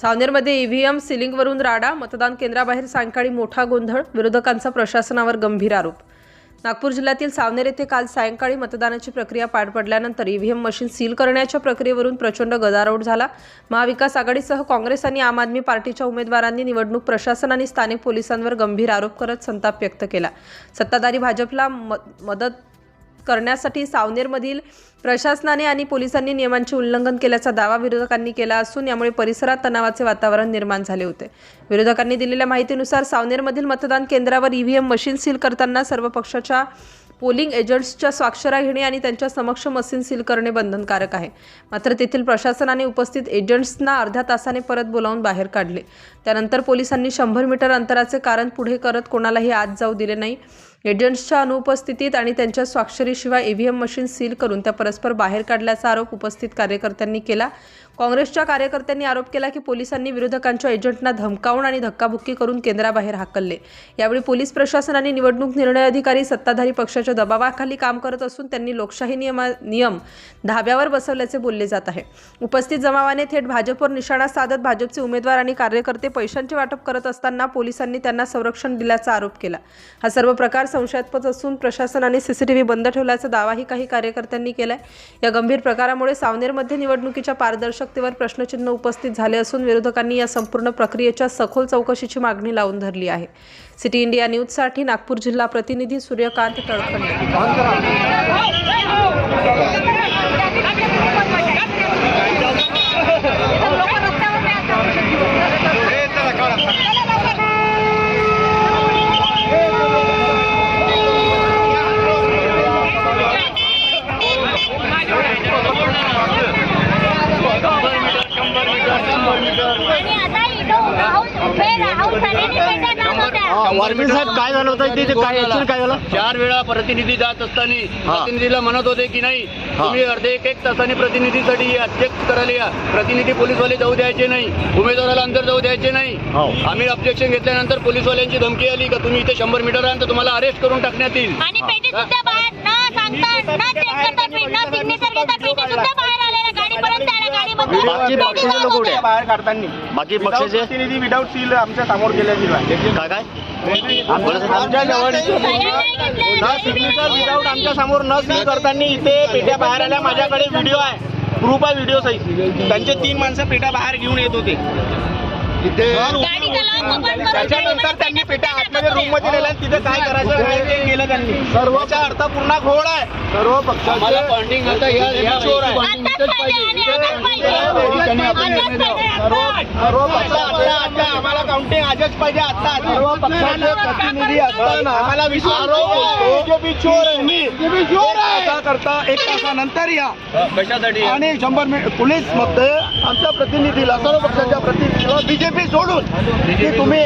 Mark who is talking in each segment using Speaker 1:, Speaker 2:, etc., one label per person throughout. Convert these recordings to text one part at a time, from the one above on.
Speaker 1: सावनेरमध्ये EVM सिलिंगवरून राडा मतदान केंद्राबाहेर सायंकाळी मोठा गोंधळ विरोधकांचा प्रशासनावर गंभीर आरोप. नागपूर जिल्ह्यातील सावनेर येथे काल सायंकाळी मतदानाची प्रक्रिया पार पडल्यानंतर ईव्हीएम मशीन सील करण्याच्या प्रक्रियेवरून प्रचंड गदारोळ झाला. महाविकास आघाडीसह काँग्रेस आणि आम आदमी पार्टीच्या उमेदवारांनी निवडणूक प्रशासन आणि स्थानिक पोलिसांवर गंभीर आरोप करत संताप व्यक्त केला. सत्ताधारी भाजपला म- मदत करण्यासाठी सावनेरमधील प्रशासनाने आणि पोलिसांनी नियमांचे उल्लंघन केल्याचा दावा विरोधकांनी केला असून यामुळे परिसरात तणावाचे वातावरण निर्माण झाले होते. विरोधकांनी दिलेल्या माहितीनुसार सावनेरमधील मतदान केंद्रावर ईव्हीएम मशीन सील करताना सर्व पक्षाच्या पोलिंग एजंट्सच्या स्वाक्षऱ्या घेणे आणि त्यांच्या समक्ष मशीन सील करणे बंधनकारक आहे. मात्र तेथील प्रशासनाने उपस्थित एजंट्सना अर्ध्या तासाने परत बोलावून बाहेर काढले. त्यानंतर पोलिसांनी शंभर मीटर अंतराचे कारण पुढे करत कोणालाही आत जाऊ दिले नाही. एजंट्सच्या अनुपस्थितीत आणि त्यांच्या स्वाक्षरीशिवाय ईव्हीएम मशीन सील करून त्या परस्पर बाहेर काढल्याचा आरोप उपस्थित कार्यकर्त्यांनी केला. काँग्रेसच्या कार्यकर्त्यांनी आरोप केला की पोलिसांनी विरोधकांच्या एजंटना धमकावून आणि धक्काबुक्की करून केंद्राबाहेर हाकलले. यावेळी पोलीस प्रशासन आणि निवडणूक निर्णय अधिकारी सत्ताधारी पक्षाच्या दबावाखाली काम करत असून त्यांनी लोकशाही नियमा नियम धाब्यावर बसवल्याचे बोलले जात आहे. उपस्थित जमावाने थेट भाजपवर निशाणा साधत भाजपचे उमेदवार आणि कार्यकर्ते पैशांचे वाटप करत असताना पोलिसांनी त्यांना संरक्षण दिल्याचा आरोप केला. हा सर्व प्रकार संशयास्पद असून प्रशासनाने सीसीटीव्ही बंद ठेवल्याचा दावाही काही कार्यकर्त्यांनी केलाय. या गंभीर प्रकारामुळे सावनेरमध्ये निवडणुकीच्या पारदर्शक पारदर्शकतेवर प्रश्नचिन्ह उपस्थित झाले असून विरोधकांनी या संपूर्ण प्रक्रियेच्या सखोल चौकशीची मागणी लावून धरली आहे. सिटी इंडिया न्यूजसाठी नागपूर जिल्हा प्रतिनिधी सूर्यकांत तळखंडे
Speaker 2: आणि आता इथं हाऊस उभे राहून झालेली पेट्या जात
Speaker 3: साहेब काय झालं होतं तिथे काय काय झालं?
Speaker 4: चार वेळा प्रतिनिधी जात असताना प्रतिनिधीला म्हणत होते की नाही तुम्ही अर्धे एक एक तासाने प्रतिनिधीसाठी अध्यक्ष करायला या. प्रतिनिधी पोलीसवाले जाऊ द्यायचे नाही उमेदवाराला अंदर जाऊ द्यायचे नाही.
Speaker 3: हो.
Speaker 4: आम्ही ऑब्जेक्शन घेतल्यानंतर पोलीसवाल्यांची धमकी आली का? तुम्ही इथे शंभर मीटर आहात तर तुम्हाला अरेस्ट करून टाकण्यात येईल.
Speaker 2: आणि पेटी सुद्धा बाहेर न सांगता न चेक करता न सिग्नेचर घेता पेटी सुद्धा बाहेर आलेल्या गाडीपर्यंत आल्या
Speaker 3: बाकी पक्षाचे लोक कुठे?
Speaker 5: बाहेर काढताना.
Speaker 3: बाकी पक्षाचे?
Speaker 5: प्रतिनिधी विदाऊट सील आमच्यासमोर आहे
Speaker 3: काय काय?
Speaker 5: आमच्या जवळ न सिग्नेचर विदाऊट आमच्यासमोर न सील करताना इथे पेट्या बाहेर आल्या. माझ्याकडे व्हिडिओ आहे. प्रूफ आहे व्हिडिओ सहित त्यांचे तीन माणसं पेट्या बाहेर घेऊन येत होते.
Speaker 2: करून
Speaker 5: त्याच्यानंतर त्यांनी पेट्या आतमध्ये रूममध्ये नेल्या आणि तिथे काय करायचं ते केलं त्यांनी. सर्वचा अर्थ पूर्ण घोळ आहे. सर्व
Speaker 4: आम्हाला
Speaker 5: पक्षाचे
Speaker 4: पॉइंटिंग आता या
Speaker 5: चोर सर्व आम्हाला काउंटिंग आजच पाहिजे आता सर्व पक्षाचे प्रतिनिधी असताना आम्हाला विश्वास बीजेपी चोर आहे. करता एक तासानंतर या.
Speaker 4: कशासाठी?
Speaker 5: आणि शंभर मिनिट पोलीसमध्ये आमच्या प्रतिनिधीला सर्व पक्षाच्या प्रतिनिधीला बीजेपी सोडून की तुम्ही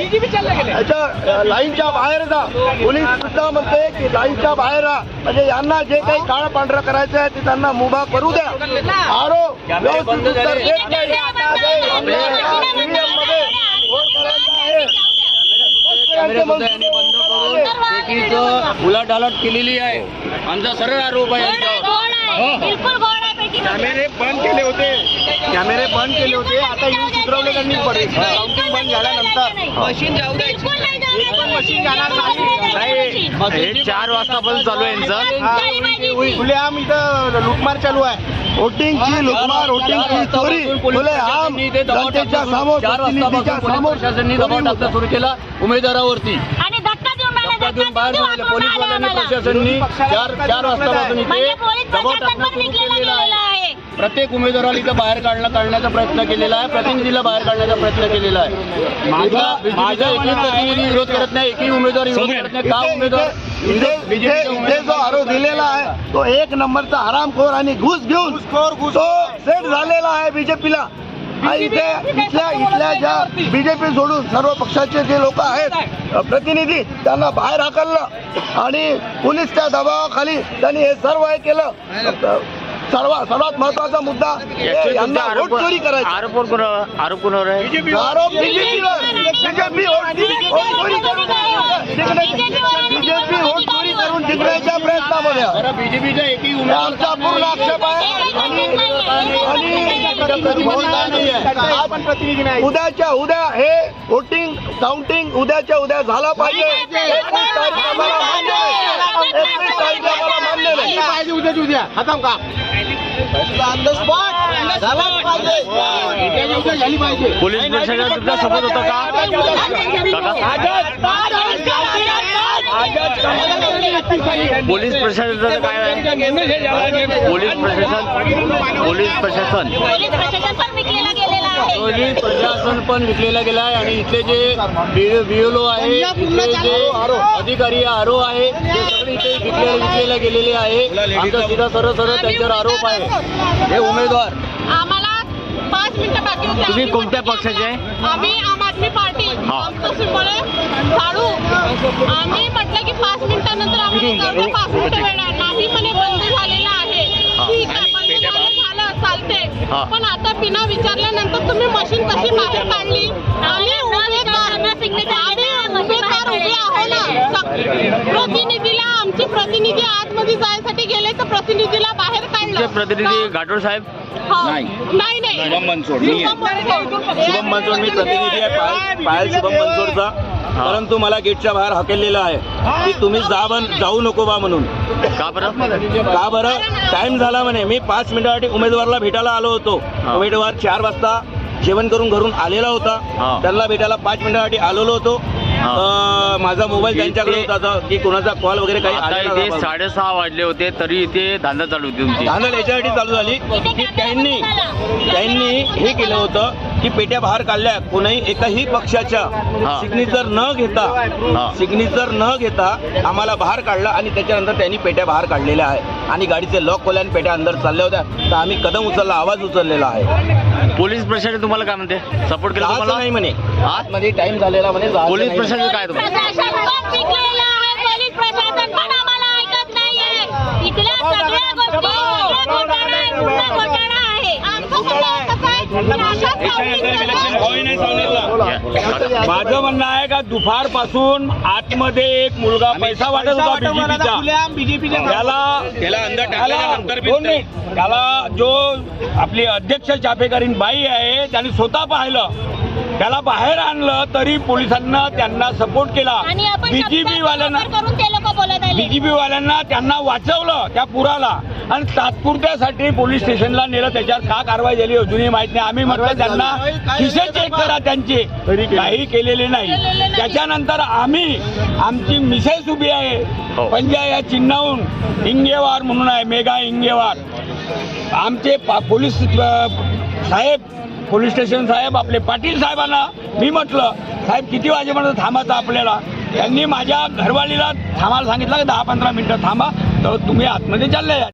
Speaker 5: याच्या लाईनच्या बाहेर जा. पोलीस सुद्धा म्हणते की लाईनच्या बाहेर राहा म्हणजे यांना जे काही काळं पांढरं करायचं आहे ते त्यांना मुभा करू द्या. आरो
Speaker 4: कॅमेरे बंद
Speaker 5: व्यवस्थित उत्तर. देत नाही.
Speaker 4: उलाढालट केलेली आहे. आमचा सरळ आरोप आहे
Speaker 2: आहे. पेटी
Speaker 5: कॅमेरे बंद केले होते. कॅमेरे बंद केले होते. आता येऊन सुधरवले त्यांनी काउंटिंग बंद झाल्यानंतर.
Speaker 4: मशीन जाऊ द्यायची.
Speaker 5: मशीन जाणार नाही.
Speaker 3: हे चार वाजतापासून चालू आहे यांचं.
Speaker 5: खुलेआम इथं लुटमार चालू आहे. वोटिंगची लुटमार वोटिंगची चोरी खुलेआम जनतेच्या समोर
Speaker 4: चार
Speaker 5: प्रतिनिधीच्या समोर
Speaker 4: पोलीस प्रशासनाने दबाव टाकणं सुरू केला उमेदवारावरती.
Speaker 2: देऊन
Speaker 4: बाहेर
Speaker 2: देऊन
Speaker 4: झाले
Speaker 2: वापरून
Speaker 4: पोलीसवाल्यांनी. प्रशासनाने चार चार वाजतापासून इथे
Speaker 2: पोलीस
Speaker 4: दबाव
Speaker 2: प्रशासन
Speaker 4: टाकणं सुरू केलेला आहे. प्रत्येक उमेदवाराला इथं बाहेर काढणं काढण्याचा प्रयत्न केलेला आहे. प्रतिनिधीला बाहेर काढण्याचा प्रयत्न केलेला आहे.
Speaker 5: माझा-
Speaker 4: एकही प्रतिनिधी विरोध करत नाही एकही उमेदवार विरोध करत नाही. का उमेदवार?
Speaker 5: इथे- जो आरोप दिलेला आहे तो एक नंबरचा हरामखोर आणि घुस घेऊन तो सेट झालेला आहे बीजेपीला. इथे इथल्या इथल्या ज्या बीजेपी सोडून सर्व पक्षाचे जे लोक आहेत प्रतिनिधी त्यांना बाहेर हाकललं आणि पोलीसच्या दबावाखाली त्यांनी हे सर्व हे केलं अ, सर्व सर्वात महत्त्वाचा मुद्दा यांना वोट चोरी करायचा.
Speaker 3: आरोप आरोप कोण आरोप कोणावर आहे
Speaker 5: आरोप बीजेपीवर बीजेपी वोट चोरी करून बीजेपी वोट चोरी करून जिंकण्याच्या प्रयत्नामध्ये. आहे.
Speaker 4: एकही
Speaker 5: हे
Speaker 4: उमेदवार
Speaker 5: आमचा पूर्ण आक्षेप आहे. आणि आणि उद्याच्या उद्या हे वोटिंग काउंटिंग उद्याच्या उद्या झाला पाहिजे. एकवीस तारीख आम्हाला मान्य एकवीस तारीख आम्हाला मान्य नाही
Speaker 3: उद्याची उद्या हाताम का झाली पाहिजे
Speaker 6: पोलीस प्रशासन तुमचा सपोर्ट होता का पोलीस प्रशासनाचं काय? पोलीस प्रशासन पोलीस प्रशासन
Speaker 2: प्रशासन पण विकलेला
Speaker 4: गेला आहे आणि इथले जे बीएलओ आहे इथले जे अधिकारी आरो आहे ते सगळे इथे विकले विकलेला गेलेले आहे. आमचा सीधा सरळ सरळ त्यांच्यावर आरोप आहे. हे उमेदवार.
Speaker 7: आम्हाला पाच मिनिटं बाकी होते.
Speaker 6: तुम्ही कोणत्या पक्षाचे आहे?
Speaker 7: आम्ही आम आदमी पार्टी.
Speaker 6: हा.
Speaker 7: आमचं सिंबल आहे झाडू. आम्ही म्हटलं की पाच मिनिटानंतर आम्हाला पाच मिनिटं वेळ. नाही म्हणे बंद झालेलं आहे. ठीक आहे बंद झालं झालं चालते
Speaker 6: हा.
Speaker 7: पण आता बिना विचारल्यानंतर तुम्ही मशीन कशी बाहेर काढली? आम्ही उमेदवार आम्ही उमेदवार उभे आहो ना. प्रतिनिधीला आमचे प्रतिनिधी आतमध्ये जायसाठी गेले तर प्रतिनिधीला बाहेर काढलं.
Speaker 6: प्रतिनिधी घाटोळ साहेब?
Speaker 7: हो.
Speaker 4: नाही.
Speaker 7: नाही नाही.
Speaker 4: शुभम बनसोड मी आहे.
Speaker 7: शुभम
Speaker 4: शुभम बनसोड मी प्रतिनिधी आहे. पायल पायल शुभम बनसोडचा परंतु मला गेटच्या बाहेर हकेललेलं आहे. की तुम्ही जा जाऊ नको बा म्हणून.
Speaker 6: का बरं?
Speaker 4: का बरं? टाइम झाला म्हणे. मी पाच मिनिटासाठी उमेदवारला भेटायला आलो होतो. उमेदवार चार वाजता जेवण करून घरून आलेला. होता. त्यांना भेटायला पाच मिनिटासाठी आलेलो होतो. माझा मोबाईल त्यांच्याकडे होता की कोणाचा कॉल वगैरे काही.
Speaker 6: साडेसहा वाजले होते तरी इथे धांदा चालू होती
Speaker 4: धांदल याच्यासाठी चालू झाली. की त्यांनी त्यांनी हे केलं होतं. की पेट्या बाहेर काढल्या कोणाही एकाही पक्षाच्या
Speaker 6: हा.
Speaker 4: सिग्नेचर न घेता. सिग्नेचर न घेता आम्हाला बाहेर काढला आणि त्याच्यानंतर त्यांनी पेट्या बाहेर काढलेल्या आहे आणि गाडीचे लॉक खोल्या आणि पेट्या अंदर चालल्या होत्या. तर आम्ही कदम उचलला आवाज उचललेला आहे.
Speaker 6: पोलीस प्रशासन तुम्हाला काय म्हणते? सपोर्ट केला
Speaker 4: नाही म्हणे. आतमध्ये टाइम झालेला म्हणे
Speaker 6: पोलीस. प्रशासन काय तुम्हाला
Speaker 2: प्रशासन पण विकलेलं आहे पोलीस प्रशासन पण आम्हाला ऐकत नाहीये इथल्या सगळ्या गोष्टी सगळ्या घोटाळा आहे पूर्ण घोटाळा आहे
Speaker 7: आमचं म्हणणं असं आहे की अशाच सावलीत
Speaker 8: माझं म्हणणं आहे का दुपारपासून आतमध्ये एक मुलगा पैसा वाटत होता बीजेपीचा त्याला
Speaker 4: त्याला
Speaker 8: दोन मिनिट. जो आपली अध्यक्ष चाफेकरीन बाई आहे त्यांनी स्वतः पाहिलं. त्याला बाहेर आणलं तरी पोलिसांना त्यांना सपोर्ट केला. बीजेपी वाल्यांना
Speaker 2: वापर करून ते लोक बोलत आले.
Speaker 8: बीजेपी वाल्यांना त्यांना वाचवलं त्या पुराला. आणि तात्पुरत्यासाठी पोलीस स्टेशनला नेलं. त्याच्यावर का कारवाई झाली अजूनही माहीत नाही. आम्ही म्हटलं त्यांना खिसे चेक करा त्यांचे. काही केलेले नाही. त्याच्यानंतर आम्ही आमची मिसेस उभी
Speaker 6: हो.
Speaker 8: आहे पंजा या चिन्हाहून इंगेवार म्हणून आहे. मेघा इंगेवार. आमचे पोलीस साहेब पोलीस स्टेशन साहेब आपले पाटील साहेबांना मी म्हटलं साहेब किती वाजेपर्यंत थांबायचं आपल्याला? त्यांनी माझ्या घरवालीला थांबायला सांगितलं की दहा पंधरा मिनटं थांबा तर तुम्ही आतमध्ये चालले